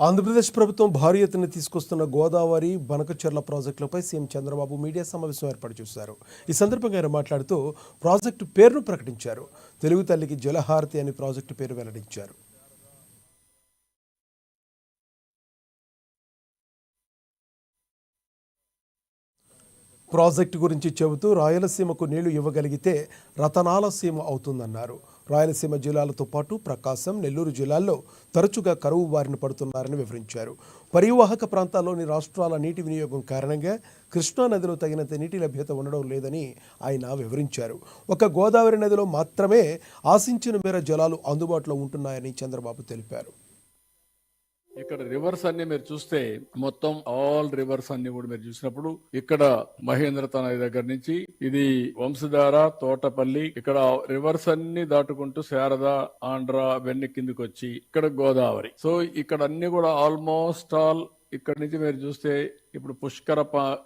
ఆంధ్రప్రదేశ్ ప్రభుత్వం భారీ ఎత్తున తీసుకొస్తున్న గోదావరి బనకచెర్ల ప్రాజెక్టులపై సీఎం చంద్రబాబు మీడియా సమావేశం ఏర్పాటు చేశారు. ఈ సందర్భంగా ఆయన మాట్లాడుతూ ప్రాజెక్టు పేరును ప్రకటించారు. తెలుగు తల్లికి జలహారతి అని ప్రాజెక్టు పేరు వెల్లడించారు. ప్రాజెక్టు గురించి చెబుతూ రాయలసీమకు నీళ్ళు ఇవ్వగలిగితే రతనాల సీమ అవుతుందన్నారు. రాయలసీమ జిల్లాలతో పాటు ప్రకాశం నెల్లూరు జిల్లాల్లో తరచుగా కరువు బారిన పడుతున్నారని వివరించారు. పరివాహక ప్రాంతాల్లోని రాష్ట్రాల నీటి వినియోగం కారణంగా కృష్ణా నదిలో తగినంత నీటి లభ్యత ఉండడం లేదని ఆయన వివరించారు. ఒక గోదావరి నదిలో మాత్రమే ఆశించిన మేర జలాలు అందుబాటులో ఉంటున్నాయని చంద్రబాబు తెలిపారు. ఇక్కడ రివర్స్ అన్ని మీరు చూస్తే మొత్తం ఆల్ రివర్స్ అన్ని కూడా మీరు చూసినప్పుడు ఇక్కడ మహేంద్ర నది దగ్గర నుంచి ఇది వంశధార తోటపల్లి ఇక్కడ రివర్స్ అన్ని దాటుకుంటూ శారద ఆంధ్ర వెన్ని కిందికి వచ్చి ఇక్కడ గోదావరి. సో ఇక్కడ అన్ని కూడా ఆల్మోస్ట్ ఆల్ ఇక్కడ నుంచి మీరు చూస్తే ఇప్పుడు పుష్కర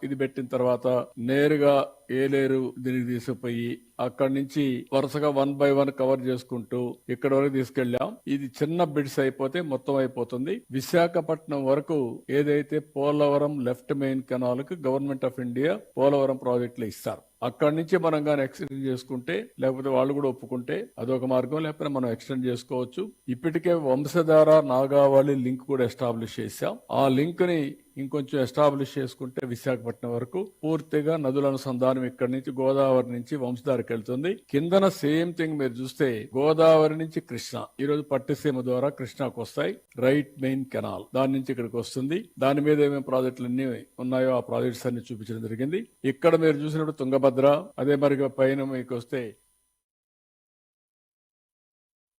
ఇది పెట్టిన తర్వాత నేరుగా ఏలేరు దీనికి తీసుకుపోయి అక్కడి నుంచి వరుసగా వన్ బై వన్ కవర్ చేసుకుంటూ ఇక్కడ వరకు తీసుకెళ్ళాం. ఇది చిన్న బిడ్స్ అయిపోతే మొత్తం అయిపోతుంది. విశాఖపట్నం వరకు ఏదైతే పోలవరం లెఫ్ట్ మెయిన్ కెనాల్కు గవర్నమెంట్ ఆఫ్ ఇండియా పోలవరం ప్రాజెక్టులు ఇస్తారు. అక్కడి నుంచి మనం కానీ ఎక్స్టెండ్ చేసుకుంటే లేకపోతే వాళ్ళు కూడా ఒప్పుకుంటే అదొక మార్గం. లేకపోతే మనం ఎక్స్టెండ్ చేసుకోవచ్చు. ఇప్పటికే వంశధార నాగావళి లింక్ కూడా ఎస్టాబ్లిష్ చేశాం. ఆ లింక్ని ఇంకొంచెం ఎస్టాబ్లిష్ చేసుకుంటే విశాఖపట్నం వరకు పూర్తిగా నదుల అనుసంధానం ఇక్కడి నుంచి గోదావరి నుంచి వంశధారకి వెళ్తుంది. కిందన సేమ్ థింగ్ మీరు చూస్తే గోదావరి నుంచి కృష్ణ. ఈ రోజు పట్టిసీమ ద్వారా కృష్ణకు వస్తాయి. Right main canal. దాని నుంచి ఇక్కడికి వస్తుంది. దాని మీద ఏమేమి ప్రాజెక్టులు అన్ని ఉన్నాయో ఆ ప్రాజెక్ట్స్ అన్ని చూపించడం జరిగింది. ఇక్కడ మీరు చూసినప్పుడు తుంగభద్ర అదే మరి పైన మీకు వస్తే